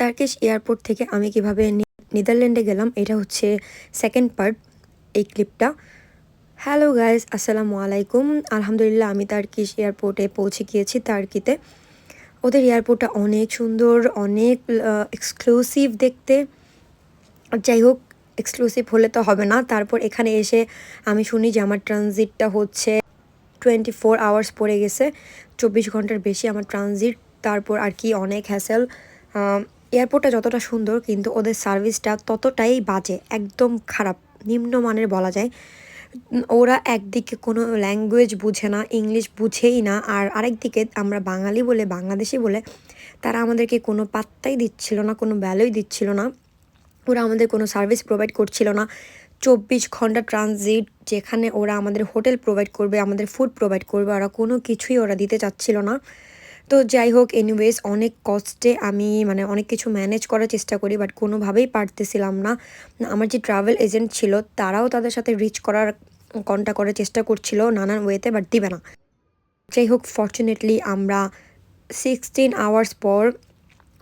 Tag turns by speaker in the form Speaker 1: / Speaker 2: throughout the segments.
Speaker 1: Turkish airport থেকে আমি কীভাবে নেদারল্যান্ডে গেলাম, এটা হচ্ছে সেকেন্ড পার্ট এই ক্লিপটা হ্যালো গাইস আসসালামু আলাইকুম। আলহামদুলিল্লাহ, আমি টার্কিশ এয়ারপোর্টে পৌঁছে গিয়েছি তার্কিতে ওদের এয়ারপোর্টটা অনেক সুন্দর, অনেক এক্সক্লুসিভ দেখতে। যাই হোক এক্সক্লুসিভ হলে তো হবে না। তারপর এখানে এসে আমি শুনি যে আমার ট্রানজিটটা হচ্ছে টোয়েন্টি ফোর আওয়ার্স পড়ে গেছে। চব্বিশ ঘণ্টার বেশি আমার ট্রানজিট তারপর আর কি অনেক হ্যাসেল এয়ারপোর্টটা যতটা সুন্দর, কিন্তু ওদের সার্ভিসটা ততটাই বাজে, একদম খারাপ, নিম্নমানের বলা যায়। ওরা একদিকে কোনো ল্যাঙ্গুয়েজ বুঝে না, ইংলিশ বুঝেই না, আর আরেকদিকে আমরা বাঙালি বলে, বাংলাদেশি বলে, তারা আমাদেরকে কোনো পাত্তাই দিচ্ছিল না, কোনো ভ্যালুই দিচ্ছিল না। ওরা আমাদের কোনো সার্ভিস প্রোভাইড করছিল না। চব্বিশ ঘণ্টা ট্রানজিট যেখানে ওরা আমাদের হোটেল প্রোভাইড করবে, আমাদের ফুড প্রোভাইড করবে, ওরা কোনো কিছুই ওরা দিতে চাচ্ছিল না। তো যাই হোক এনিওয়েজ অনেক কষ্টে আমি মানে অনেক কিছু ম্যানেজ করার চেষ্টা করি বাট কোনোভাবেই পারতেছিলাম না। আমার যে ট্রাভেল এজেন্ট ছিল, তারাও তাদের সাথে রিচ করার কন্ট্যাক্ট করার চেষ্টা করছিল নানান ওয়েতে বাট দিবে না। যাই হোক ফর্চুনেটলি আমরা সিক্সটিন আওয়ার্স পর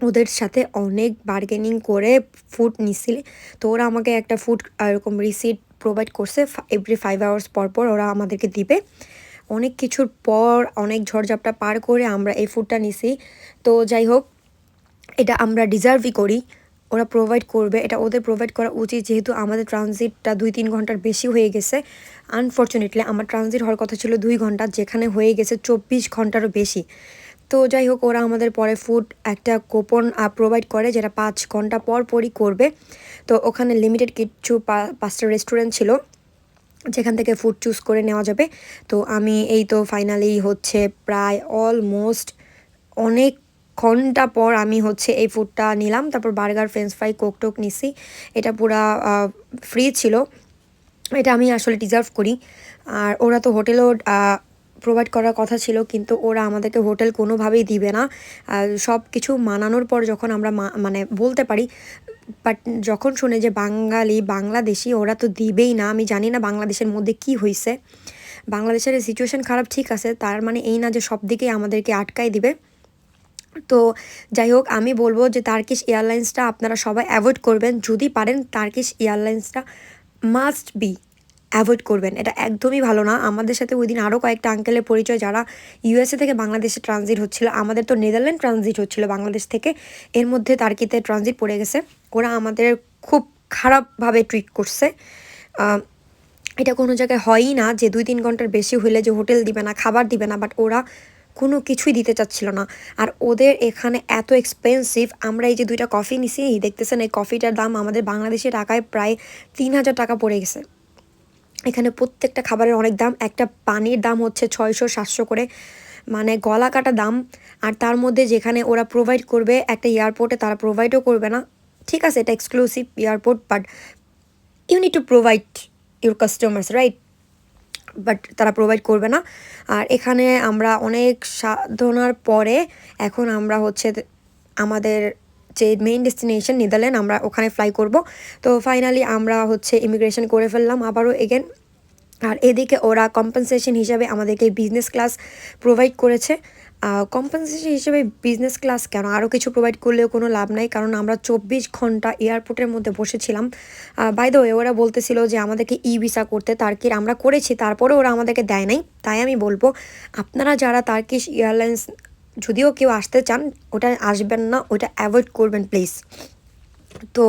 Speaker 1: ওদের সাথে অনেক বার্গেনিং করে ফুড নিছিল তো ওরা আমাকে একটা ফুড এরকম রিসিট প্রোভাইড করছে এভরি ফাইভ আওয়ার্স পর পর ওরা আমাদেরকে দিবে। অনেক কিছুর পর অনেক ঝড়ঝাপটা পার করে আমরা এই ফুডটা নিছি। তো যাই হোক এটা আমরা ডিজার্ভই করি। ওরা প্রোভাইড করবে। এটা ওদের প্রোভাইড করা উচিত যেহেতু আমাদের ট্রানজিটটা দুই তিন ঘণ্টার বেশি হয়ে গেছে। আনফর্চুনেটলি আমার ট্রানজিট হওয়ার কথা ছিল দুই ঘণ্টা, যেখানে হয়ে গেছে চব্বিশ ঘন্টারও বেশি। তো যাই হোক ওরা আমাদের পরে ফুড একটা কোপন প্রোভাইড করে যেটা পাঁচ ঘণ্টা পর পরই করবে। তো ওখানে লিমিটেড কিছু পাঁচটা রেস্টুরেন্ট ছিল। যেখান থেকে ফুড চুজ করে নেওয়া যাবে। তো আমি এই তো ফাইনালি হচ্ছে প্রায় অলমোস্ট অনেক ঘণ্টা পর আমি হচ্ছে এই ফুডটা নিলাম। তারপর বার্গার ফ্রেঞ্চ ফ্রাই কোক টোক নিছি। এটা পুরা ফ্রি ছিল। এটা আমি আসলে ডিজার্ভ করি। আর ওরা তো হোটেলও প্রোভাইড করার কথা ছিল, কিন্তু ওরা আমাদেরকে হোটেল কোনোভাবেই দিবে না। সব কিছু মানানোর পর যখন আমরা মানে বলতে পারি বাট যখন শুনে যে বাঙালি, বাংলাদেশি, ওরা তো দিবেই না, আমি জানি না বাংলাদেশের মধ্যে কি হয়েছে বাংলাদেশের সিচুয়েশন খারাপ ঠিক আছে, তার মানে এই না যে সব দিকেই আমাদেরকে আটকাই দিবে। তো যাই হোক, আমি বলব যে তার্কিশ এয়ারলাইন্সটা আপনারা সবাই অ্যাভয়েড করবেন। যদি পারেন তার্কিশ এয়ারলাইন্সটা মাস্ট বি অ্যাভয়েড করবেন। এটা একদমই ভালো না। আমাদের সাথে ওই দিন আরও কয়েকটা আঙ্কেলের পরিচয় যারা ইউএসএ থেকে বাংলাদেশে ট্রানজিট হচ্ছিল, আমাদের তো নেদারল্যান্ড ট্রানজিট হচ্ছিল বাংলাদেশ থেকে। এর মধ্যে টার্কিতে ট্রানজিট পড়ে গেছে। ওরা আমাদের খুব খারাপভাবে ট্রিট করছে। এটা কোনো জায়গায় হয়ই না যে দুই তিন ঘণ্টার বেশি হলে যে হোটেল দিবে না, খাবার দিবে না বাট ওরা কোনো কিছুই দিতে চাচ্ছিল না। আর ওদের এখানে এত এক্সপেন্সিভ আমরা এই যে দুইটা কফি নিছি, দেখতেছেন এই কফিটার দাম আমাদের বাংলাদেশি টাকায় প্রায় তিন হাজার টাকা পড়ে গেছে। এখানে প্রত্যেকটা খাবারের অনেক দাম, একটা পানির দাম হচ্ছে ছয়শো, সাতশো করে। মানে গলা কাটা দাম। আর তার মধ্যে যেখানে ওরা প্রোভাইড করবে, একটা এয়ারপোর্টে তারা প্রোভাইডও করবে না। ঠিক আছে, এটা exclusive airport but you need to provide your customers right but তারা প্রোভাইড করবে না। আর এখানে আমরা অনেক সাধনার পরে এখন আমরা হচ্ছে আমাদের যে মেইন ডেস্টিনেশন নেদারল্যান্ড আমরা ওখানে ফ্লাই করব। তো ফাইনালি আমরা হচ্ছে ইমিগ্রেশন করে ফেললাম আবারও এগেন আর এদিকে ওরা কম্পেনসেশন হিসাবে আমাদেরকে বিজনেস ক্লাস প্রোভাইড করেছে। কম্পেনসেশন হিসেবে বিজনেস ক্লাস কেন? আরও কিছু প্রোভাইড করলেও কোনো লাভ নাই, কারণ আমরা চব্বিশ ঘণ্টা এয়ারপোর্টের মধ্যে বসেছিলাম। বাই দ্য ওরা বলতেছিল যে আমাদেরকে ই ভিসা করতে তার্কির আমরা করেছি তারপরে ওরা আমাদেরকে দেয় নাই। তাই আমি বলব, আপনারা যারা তার্কিশ এয়ারলাইন্স যদিও কেউ আসতে চান, ওটা আসবেন না, ওটা অ্যাভয়েড করবেন প্লিজ তো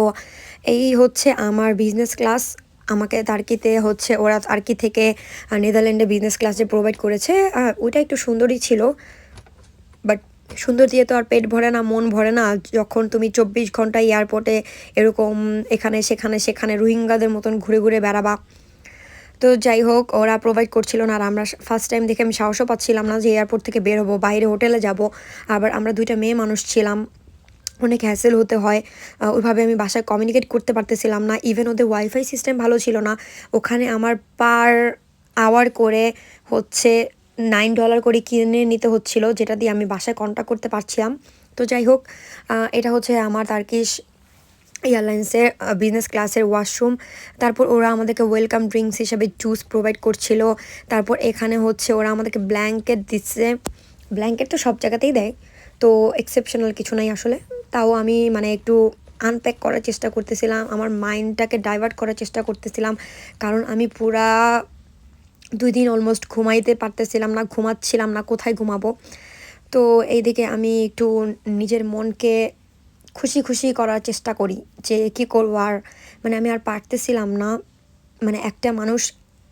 Speaker 1: এই হচ্ছে আমার বিজনেস ক্লাস আমাকে তার্কিতে হচ্ছে, ওরা তার্কি থেকে নেদারল্যান্ডে বিজনেস ক্লাস যে প্রোভাইড করেছে ওইটা একটু সুন্দরই ছিল। বাট সুন্দর দিয়ে তো আর পেট ভরে না, মন ভরে না। যখন তুমি চব্বিশ ঘণ্টা এয়ারপোর্টে এরকম এখানে, সেখানে সেখানে রোহিঙ্গাদের মতন ঘুরে ঘুরে বেড়াবা তো যাই হোক, ওরা প্রোভাইড করছিল না। আর আমরা ফার্স্ট টাইম দেখে আমি সাহসও পাচ্ছিলাম না যে এয়ারপোর্ট থেকে বের হব, বাইরে হোটেলে যাব। আবার আমরা দুইটা মেয়ে মানুষ ছিলাম। অনেক হ্যাসেল হতে হয়। ওইভাবে আমি বাসায় কমিউনিকেট করতে পারতেছিলাম না। ইভেন ওদের ওয়াইফাই সিস্টেম ভালো ছিল না। ওখানে আমার পার আওয়ার করে হচ্ছে নাইন ডলার করে কিনে নিতে হচ্ছিল, যেটা দিয়ে আমি বাসায় কন্ট্যাক্ট করতে পারছিলাম। তো যাই হোক এটা হচ্ছে আমার তার্কিশ এয়ারলাইন্সের বিজনেস ক্লাসের ওয়াশরুম তারপর ওরা আমাদেরকে ওয়েলকাম ড্রিঙ্কস হিসেবে জুস প্রোভাইড করছিল, তারপর এখানে হচ্ছে ওরা আমাদেরকে ব্ল্যাঙ্কেট দিচ্ছে। ব্ল্যাঙ্কেট তো সব জায়গাতেই দেয়, তো এক্সেপশনাল কিছু নাই আসলে। তাও আমি মানে একটু আনপ্যাক করার চেষ্টা করতেছিলাম, আমার মাইন্ডটাকে ডাইভার্ট করার চেষ্টা করতেছিলাম, কারণ আমি পুরা দুই দিন অলমোস্ট ঘুমাইতে পারতেছিলাম না, ঘুমাচ্ছিলাম না, কোথায় ঘুমাবো? তো এইদিকে আমি একটু নিজের মনকে খুশি খুশি করার চেষ্টা করি যে কী করব আর মানে আমি আর পারতেছিলাম না। মানে একটা মানুষ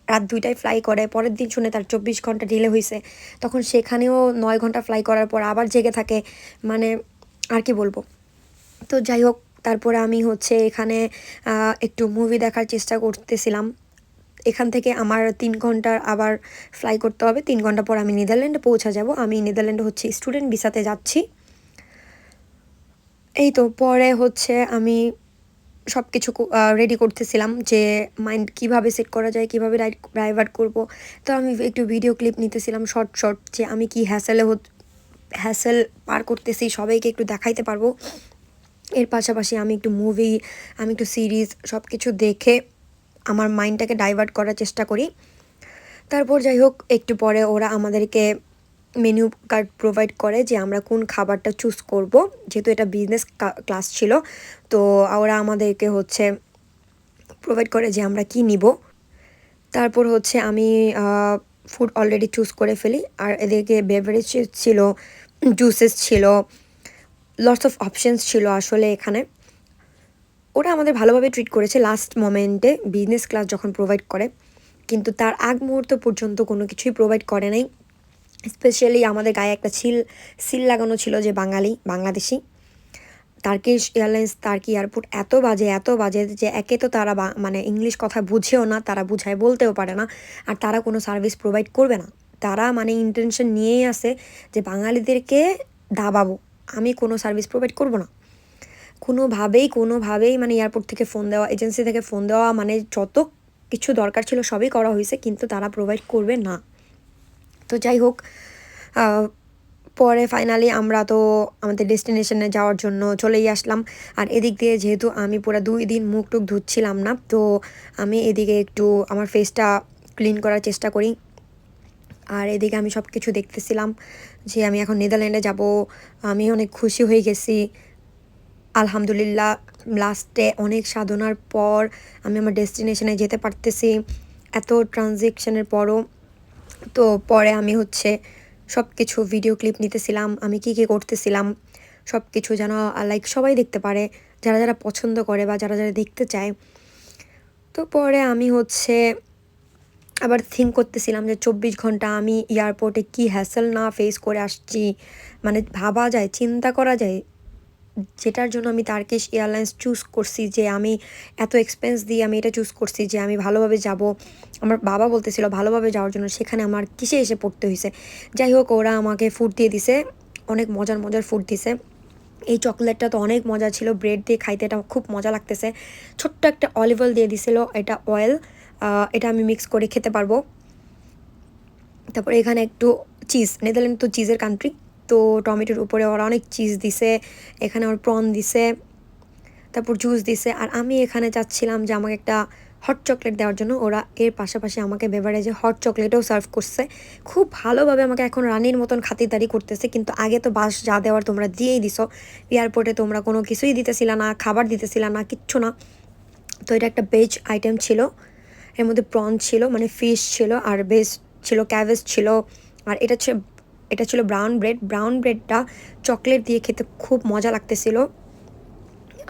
Speaker 1: রাত দুইটায় ফ্লাই করে, পরের দিন শুনে তার চব্বিশ ঘণ্টা ডিলে হয়েছে তখন সেখানেও নয় ঘণ্টা ফ্লাই করার পর আবার জেগে থাকে। মানে আর কি বলব? তো যাই হোক, তারপরে আমি হচ্ছে এখানে একটু মুভি দেখার চেষ্টা করতেছিলাম। এখান থেকে আমার তিন ঘণ্টার আবার ফ্লাই করতে হবে। তিন ঘণ্টা পর আমি নেদারল্যান্ডে পৌঁছা যাব। আমি নেদারল্যান্ডে হচ্ছে স্টুডেন্ট ভিসাতে যাচ্ছি। এই তো পরে হচ্ছে আমি সব কিছু রেডি করতেছিলাম যে মাইন্ড কীভাবে সেট করা যায়, কীভাবে ডাইভার্ট করব। তো আমি একটু ভিডিও ক্লিপ নিতেছিলাম শর্ট শর্ট যে আমি কি হ্যাসেলে হ্যাসেল পার করতেছি, সবাইকে একটু দেখাইতে পারব। এর পাশাপাশি আমি একটু মুভি আমি একটু সিরিজ সব কিছু দেখে আমার মাইন্ডটাকে ডাইভার্ট করার চেষ্টা করি। তারপর যাই হোক, একটু পরে ওরা আমাদেরকে মেনু কার্ড প্রোভাইড করে যে আমরা কোন খাবারটা চুজ করব। যেহেতু এটা বিজনেস ক্লাস ছিল, তো ওরা আমাদেরকে হচ্ছে প্রোভাইড করে যে আমরা কি নিব। তারপর হচ্ছে আমি ফুড অলরেডি চুজ করে ফেলি। আর এদেরকে বেভারেজ ছিল জুসেস ছিল লটস অফ অপশনস ছিল আসলে এখানে। ওরা আমাদের ভালোভাবে ট্রিট করেছে লাস্ট মোমেন্টে বিজনেস ক্লাস যখন প্রোভাইড করে। কিন্তু তার আগ মুহূর্ত পর্যন্ত কোনো কিছুই প্রোভাইড করে নাই। স্পেশালি আমাদের গায়ে একটা ছিল সিল লাগানো ছিল যে Bangali, Bangladeshi. Turkish airlines Turkey airport এত বাজে এত বাজে যে একে তো তারা মানে ইংলিশ কথা বুঝেও না, তারা বুঝায়, বলতেও পারে না। আর তারা কোনো সার্ভিস প্রোভাইড করবে না। তারা মানে ইন্টেনশন নিয়েই আসে যে বাঙালিদেরকে দাবাবো। আমি কোনো সার্ভিস প্রোভাইড করব না। কোনোভাবেই কোনোভাবেই মানে এয়ারপোর্ট থেকে ফোন দেওয়া এজেন্সি থেকে ফোন দেওয়া মানে যত কিছু দরকার ছিল সবই করা হয়েছে, কিন্তু তারা প্রোভাইড করবে না। তো যাই হোক পরে ফাইনালি আমরা তো আমাদের ডেস্টিনেশনে যাওয়ার জন্য চলেই আসলাম। আর এদিক দিয়ে যেহেতু আমি পুরো দুই দিন মুখ টুক ধুচ্ছিলাম না, তো আমি এদিকে একটু আমার ফেসটা ক্লিন করার চেষ্টা করি। আর এদিকে আমি সব কিছু দেখতেছিলাম যে আমি এখন নেদারল্যান্ডে যাব। আমি অনেক খুশি হয়ে গেছি। আলহামদুলিল্লাহ লাস্টে অনেক সাধনার পর আমি আমার ডেস্টিনেশনে যেতে পারতেছি। এত ট্রানজেকশনের পরও তো পরে আমি হচ্ছে সব কিছু ভিডিও ক্লিপ নিতেছিলাম, আমি কি কি করতেছিলাম সব কিছু যেন লাইক সবাই দেখতে পারে, যারা যারা পছন্দ করে বা যারা যারা দেখতে চায়। তো পরে আমি হচ্ছে আবার থিঙ্ক করতেছিলাম যে চব্বিশ ঘণ্টা আমি এয়ারপোর্টে কি হ্যাসেল না ফেস করে আসছি মানে ভাবা যায়, চিন্তা করা যায় যেটার জন্য আমি তার্কিশ এয়ারলাইন্স চুজ করছি যে আমি এত এক্সপেন্স দিয়ে আমি এটা চুজ করছি যে আমি ভালোভাবে যাব। আমার বাবা বলতেছিল ভালোভাবে যাওয়ার জন্য, সেখানে আমার কিসে এসে পড়তে হয়েছে যাই হোক, ওরা আমাকে ফুড দিয়ে দিছে, অনেক মজার মজার ফুড দিছে। এই চকলেটটা তো অনেক মজা ছিল ব্রেড দিয়ে খাইতে এটা খুব মজা লাগতেছে। ছোট্ট একটা অলিভ অয়েল দিয়ে দিছিল, এটা অয়েল এটা আমি মিক্স করে খেতে পারব। তারপর এখানে একটু চিজ নেদারল্যান্ড তো চিজের কান্ট্রি তো টমেটোর উপরে ওরা অনেক চিজ দিছে, এখানে ওর প্রন দিছে, তারপর জুস দিছে, আর আমি এখানে চাচ্ছিলাম যে আমাকে একটা হট চকলেট দেওয়ার জন্য। ওরা এর পাশাপাশি আমাকে বেভারেজে হট চকলেটও সার্ভ করছে। খুব ভালোভাবে আমাকে এখন রানির মতন খাতিরদারি করতেছে, কিন্তু আগে তো বাস যা দেওয়ার তোমরা দিয়েই দিছো। এয়ারপোর্টে তোমরা কোনো কিছুই দিতেছিলা না, খাবার দিতেছিলা না, কিচ্ছু না। তো এটা একটা ভেজ আইটেম ছিল, এর মধ্যে প্রন ছিল মানে ফিশ ছিল, আর ভেজ ছিল ক্যাবেজ ছিল, আর এটা এটা ছিল ব্রাউন ব্রেড ব্রাউন ব্রেডটা চকলেট দিয়ে খেতে খুব মজা লাগতেছিল।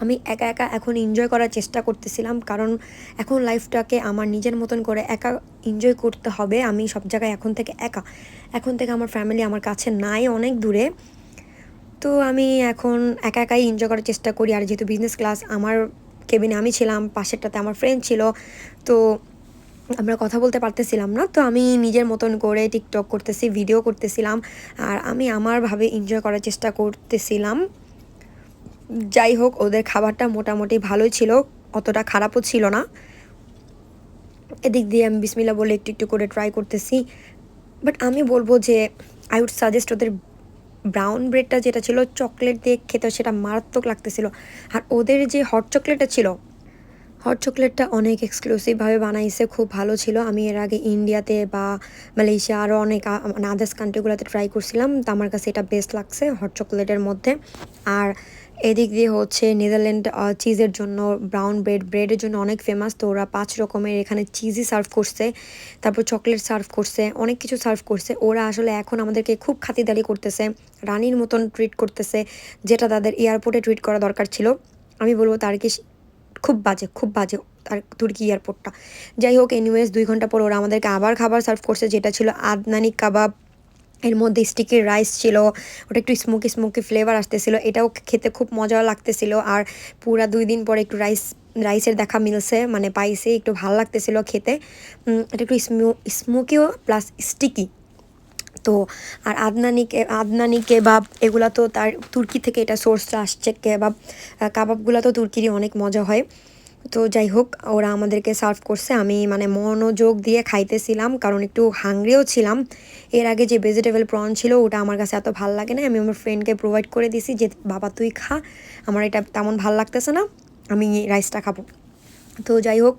Speaker 1: আমি একা একা এখন এনজয় করার চেষ্টা করতেছিলাম, কারণ এখন লাইফটাকে আমার নিজের মতন করে একা এনজয় করতে হবে। আমি সব জায়গায় এখন থেকে একা। এখন থেকে আমার ফ্যামিলি আমার কাছে নাই অনেক দূরে। তো আমি এখন একা একাই এনজয় করার চেষ্টা করি। আর যেহেতু বিজনেস ক্লাস আমার কেবিনে আমি ছিলাম, পাশেরটাতে আমার ফ্রেন্ড ছিল। তো আমরা কথা বলতে পারতেছিলাম না, তো আমি নিজের মতন করে টিকটক করতেছি ভিডিও করতেছিলাম, আর আমি আমারভাবে এনজয় করার চেষ্টা করতেছিলাম। যাই হোক, ওদের খাবারটা মোটামুটি ভালোই ছিল, অতটা খারাপও ছিল না। এদিক দিয়ে আমি বিসমিল্লা বলে একটু একটু করে ট্রাই করতেছি বাট আমি বলব যে আই উড সাজেস্ট ওদের ব্রাউন ব্রেডটা যেটা ছিল চকলেট দিয়ে খেতে সেটা মারাত্মক লাগতেছিল। আর ওদের যে হট চকলেটটা ছিল হট চকলেটটা অনেক এক্সক্লুসিভভাবে বানাইছে, খুব ভালো ছিল। আমি এর আগে ইন্ডিয়াতে বা মালয়েশিয়া আরও অনেক আদার্স কান্ট্রিগুলোতে ট্রাই করছিলাম, তো আমার কাছে এটা বেস্ট লাগছে হট চকলেটের মধ্যে। আর এদিক দিয়ে হচ্ছে নেদারল্যান্ড চিজের জন্য ব্রাউন ব্রেড ব্রেডের জন্য অনেক ফেমাস তো ওরা পাঁচ রকমের এখানে চিজই সার্ভ করছে। তারপর চকলেট সার্ভ করছে, অনেক কিছু সার্ভ করছে। ওরা আসলে এখন আমাদেরকে খুব খাতিদারি করতেছে, রানীর মতন ট্রিট করতেছে, যেটা তাদের এয়ারপোর্টে ট্রিট করা দরকার ছিল। আমি বলব তার কি খুব বাজে খুব বাজে আর তুর্কি এয়ারপোর্টটা। যাই হোক এনিওয়েজ দুই ঘণ্টা পর ওরা আমাদেরকে আবার খাবার সার্ভ করছে, যেটা ছিল আদনানি কাবাব। এর মধ্যে স্টিকি রাইস ছিল, ওটা একটু স্মোকি স্মোকি ফ্লেভার আসতেছিল। এটাও খেতে খুব মজা লাগতেছিল আর পুরা দুই দিন পরে একটু রাইস রাইসের দেখা মিলছে মানে পাইছে, একটু ভালো লাগতেছিল খেতে। এটা একটু স্মো স্মোকিও প্লাস স্টিকি তো আর আদনানি কে আদনানি কেবাব এগুলা তো তার তুর্কি থেকে এটা সোর্সটা আসছে, কেবাব কাবাবগুলো তো তুর্কিরই অনেক মজা হয়। তো যাই হোক, ওরা আমাদেরকে সার্ভ করছে। আমি মানে মনোযোগ দিয়ে খাইতেছিলাম, কারণ একটু হাংরিও ছিলাম। এর আগে যে ভেজিটেবল প্রন ছিল, ওটা আমার কাছে এত ভালো লাগে না আমি আমার ফ্রেন্ডকে প্রোভাইড করে দিছি যে, বাবা, তুই খা। আমার এটা তেমন ভালো লাগতেছে না। আমি রাইসটা খাব। তো যাই হোক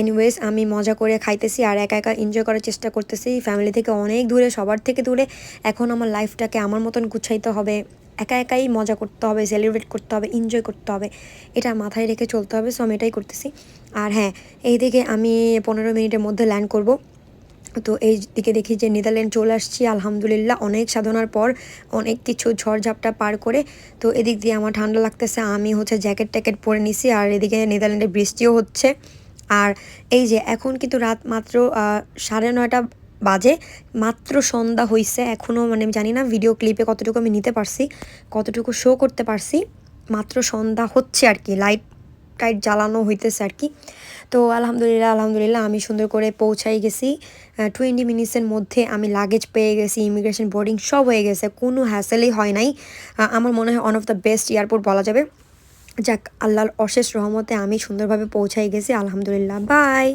Speaker 1: এনিওয়েজ আমি মজা করে খাইতেছি আর একা একা এনজয় করার চেষ্টা করতেছি। ফ্যামিলি থেকে অনেক দূরে, সবার থেকে দূরে। এখন আমার লাইফটাকে আমার মতন গুছাইতে হবে। একা একাই মজা করতে হবে সেলিব্রেট করতে হবে এনজয় করতে হবে। এটা মাথায় রেখে চলতে হবে সো আমি এটাই করতেছি। আর হ্যাঁ এই দিকে আমি পনেরো মিনিটের মধ্যে ল্যান্ড করব। তো এই দিকে দেখি যে নেদারল্যান্ড চলে আসছি, আলহামদুলিল্লাহ অনেক সাধনার পর অনেক কিছু ঝড়ঝাপটা পার করে। তো এদিক দিয়ে আমার ঠান্ডা লাগতেছে, আমি হচ্ছে জ্যাকেট ট্যাকেট পরে নিছি আর এদিকে নেদারল্যান্ডে বৃষ্টিও হচ্ছে। আর এই যে এখন কিন্তু রাত মাত্র সাড়ে নয়টা বাজে, মাত্র সন্ধ্যা হয়েছে এখনও মানে জানি না ভিডিও ক্লিপে কতটুকু আমি নিতে পারছি, কতটুকু শো করতে পারছি, মাত্র সন্ধ্যা হচ্ছে আর কি লাইট টাইট জ্বালানো হইতেছে আর কি। তো আলহামদুলিল্লাহ আলহামদুলিল্লাহ আমি সুন্দর করে পৌঁছাই গেছি। টোয়েন্টি মিনিটসের মধ্যে আমি লাগেজ পেয়ে গেছি ইমিগ্রেশন বোর্ডিং সব হয়ে গেছে, কোনো হ্যাসেলই হয় নাই। আমার মনে হয় one of the best airport বলা যাবে। যাক, আল্লাহর অশেষ রহমতে আমি সুন্দরভাবে পৌঁছাই গেছি, আলহামদুলিল্লাহ বাই